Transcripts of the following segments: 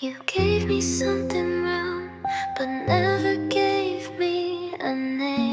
You gave me something wrong, but never gave me a name.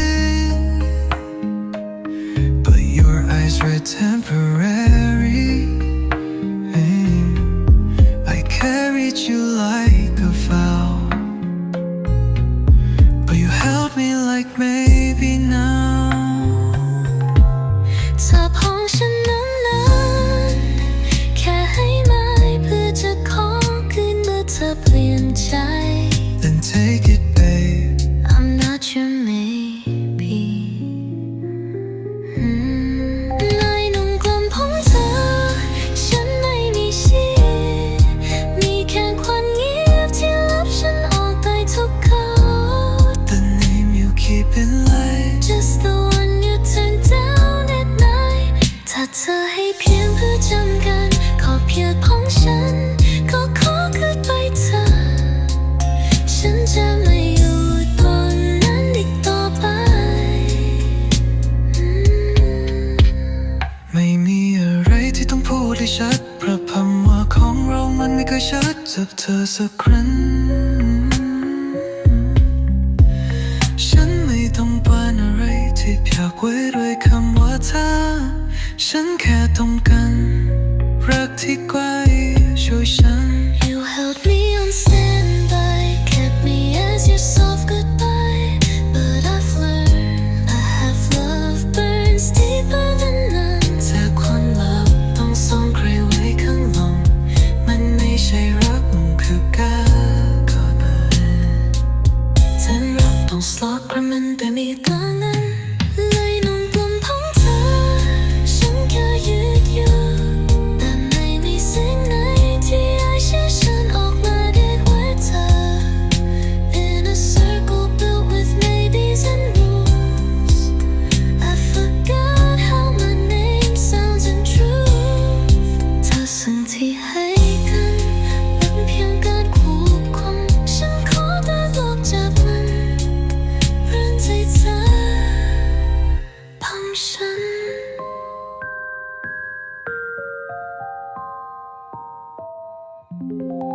ลี่ยนใจ Then take it, babe. I'm not your maybe อืมในนุ่งกลมผมเธอ ฉันไม่มีชีมีแค่ควันเงียบที่ลับฉันออกไปทุกคร The name you keep in light. ต้องพูดให้ชัดเพราะคำว่าของเรามันไม่เคยชัดจากเธอสักครั้งฉันไม่ต้องการอะไรที่อยากไว้ด้วยคำว่าเธอฉันแค่ต้องการรักที่ไกล้ช่วยฉัน You help me sacrament de mi tana. 身。深